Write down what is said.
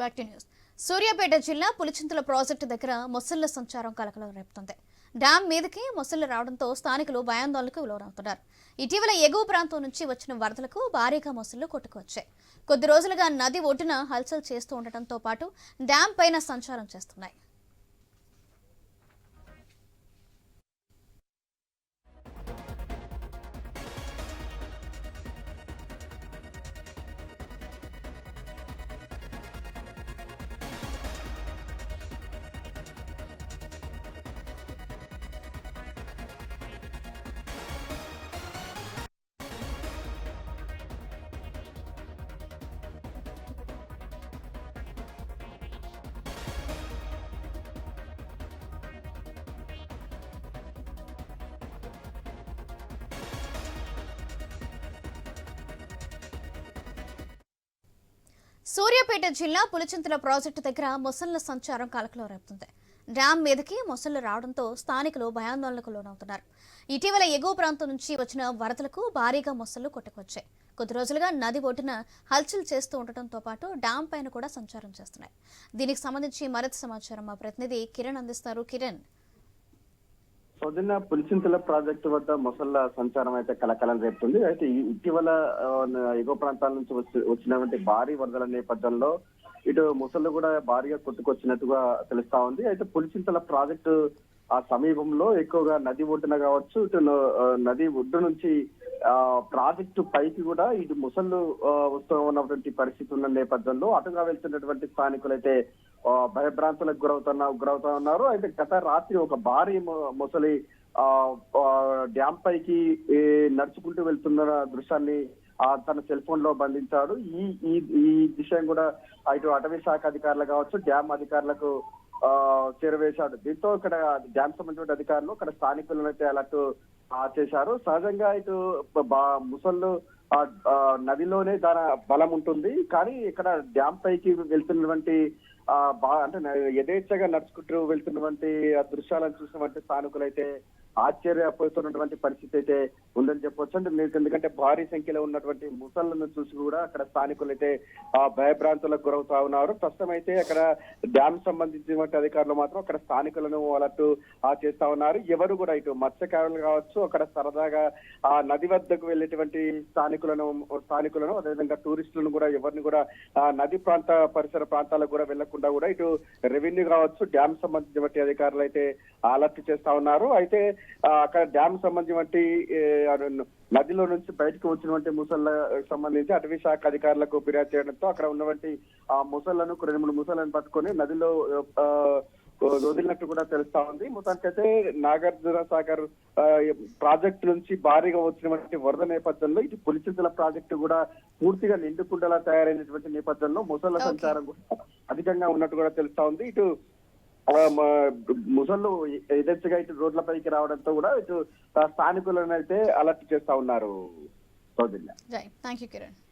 Back to news. Suryapet జిల్లా Pulichintala project దగ్గర మొసళ్ళ సంచారం కలకలం రేపుతుంది. డ్యాం మీదకి మొసళ్ళు రావడంతో స్థానికులు భయాందోళనకు లోనవుతున్నారు. ఇటీవల ఎగువ ప్రాంతం నుంచి వచ్చిన వరదలకు భారీగా మొసళ్ళు కొట్టుకొచ్చాయి కొద్ది రోజులుగా నది ఒడ్డున హల్చల్ చేస్తూ ఉండటంతో పాటు డ్యామ్ పైన సంచారం చేస్తున్నాయి. సూర్యాపేట జిల్లా పులిచింతల ప్రాజెక్టు దగ్గర మొసళ్ళ సంచారం కలకలం రేపుతుంది. డ్యాం మీదకి మొసళ్ళు రావడంతో స్థానికులు భయాందోళనకు లోనవుతున్నారు. ఇటీవల ఎగువ ప్రాంతం నుంచి వచ్చిన వరదలకు భారీగా మొసళ్ళు కొట్టుకొచ్చాయి. కొద్ది రోజులుగా నది ఒడ్డున హల్చల్ చేస్తూ ఉండటంతో పాటు డ్యాం పైన కూడా సంచారం చేస్తున్నాయి. దీనికి సంబంధించి మరింత సమాచారం మా ప్రతినిధి కిరణ్ అందిస్తారు. కిరణ్ పొద్దున్న పులిచింతల ప్రాజెక్టు వద్ద మొసళ్ళ సంచారం అయితే కలకలం రేపుతుంది. అయితే ఇటీవల ఎగువ ప్రాంతాల నుంచి వచ్చి- వచ్చినటువంటి భారీ వరదల నేపథ్యంలో ఇటు ముసళ్ళు కూడా భారీగా కొట్టుకొచ్చినట్టుగా తెలుస్తా ఉంది. అయితే పులిచింతల ప్రాజెక్టు ఆ సమీపంలో ఎక్కువగా నది ఒడ్డున కావచ్చు ఇటు నది ఒడ్డు నుంచి ఆ ప్రాజెక్టు పైకి కూడా ఇటు ముసళ్ళు వస్తూ ఉన్నటువంటి పరిస్థితి ఉన్న నేపథ్యంలో అటుగా వెళ్తున్నటువంటి స్థానికులైతే భయభ్రాంతులకు గురవుతున్న గురవుతా ఉన్నారు. అయితే గత రాత్రి ఒక భారీ ముసలి ఆ డ్యామ్ పైకి నడుచుకుంటూ వెళ్తున్న దృశ్యాన్ని ఆ, తన సెల్ ఫోన్లో బంధించాడు. ఈ ఈ ఈ విషయం కూడా ఇటు అటవీ శాఖ అధికారులు కావచ్చు డ్యామ్ అధికారులకు ఆ చేరవేశాడు. దీంతో ఇక్కడ డ్యామ్ సంబంధించిన అధికారులు ఇక్కడ స్థానికులను అయితే అలర్ట్ ఆ, చేశారు సహజంగా ఇటు ముసళ్ళు ఆ నదిలోనే దాని బలం ఉంటుంది. కానీ ఇక్కడ డ్యామ్ పైకి వెళ్తున్నటువంటి ఆ బా అంటే యథేచ్ఛగా నడుచుకుంటూ వెళ్తున్నటువంటి ఆ దృశ్యాలను చూసినటువంటి స్థానికులైతే ఆశ్చర్యపోతున్నటువంటి పరిస్థితి అయితే ఉందని చెప్పొచ్చు. అంటే మీకు ఎందుకంటే భారీ సంఖ్యలో ఉన్నటువంటి ముసళ్ళను చూసి కూడా అక్కడ స్థానికులు అయితే ఆ భయభ్రాంతులకు గురవుతా ఉన్నారు. ప్రస్తుతం అయితే అక్కడ డ్యామ్ సంబంధించినటువంటి అధికారులు మాత్రం అక్కడ స్థానికులను అలర్ట్ ఆ చేస్తా ఉన్నారు. ఎవరు కూడా ఇటు మత్స్యకారులు కావచ్చు అక్కడ సరదాగా ఆ నది వద్దకు వెళ్ళేటువంటి స్థానికులను స్థానికులను అదేవిధంగా టూరిస్టులను కూడా ఎవరిని కూడా ఆ నది ప్రాంత పరిసర ప్రాంతాలకు కూడా వెళ్ళకుండా కూడా ఇటు రెవెన్యూ కావచ్చు డ్యామ్ సంబంధించినటువంటి అధికారులు అయితే అలర్ట్ చేస్తా ఉన్నారు. అయితే అక్కడ డ్యామ్ అటు నదిలో నుంచి బయటకు వచ్చినటువంటి ముసళ్ళ సంబంధించి అటవీ శాఖ అధికారులకు ఫిర్యాదు చేయడంతో అక్కడ ఉన్నటువంటి ఆ ముసళ్ళను ఒక రెండు మూడు ముసళ్ళను పట్టుకొని నదిలో వదిలినట్టు కూడా తెలుస్తా ఉంది మొత్తానికైతే నాగార్జున సాగర్ ప్రాజెక్టు నుంచి భారీగా వచ్చినటువంటి వరద నేపథ్యంలో ఇటు పులిచింతల ప్రాజెక్టు కూడా పూర్తిగా నిండుకుండలా తయారైనటువంటి నేపథ్యంలో ముసళ్ళ. సంచారం కూడా అధికంగా ఉన్నట్టు కూడా తెలుస్తా ఉంది ఇటు ముసళ్ళు యథేచ్ఛగా ఇటు రోడ్లపైకి రావడంతో కూడా ఇటు స్థానికులను అయితే అలర్ట్ చేస్తా ఉన్నారు సౌజన్య. Thank you Kiran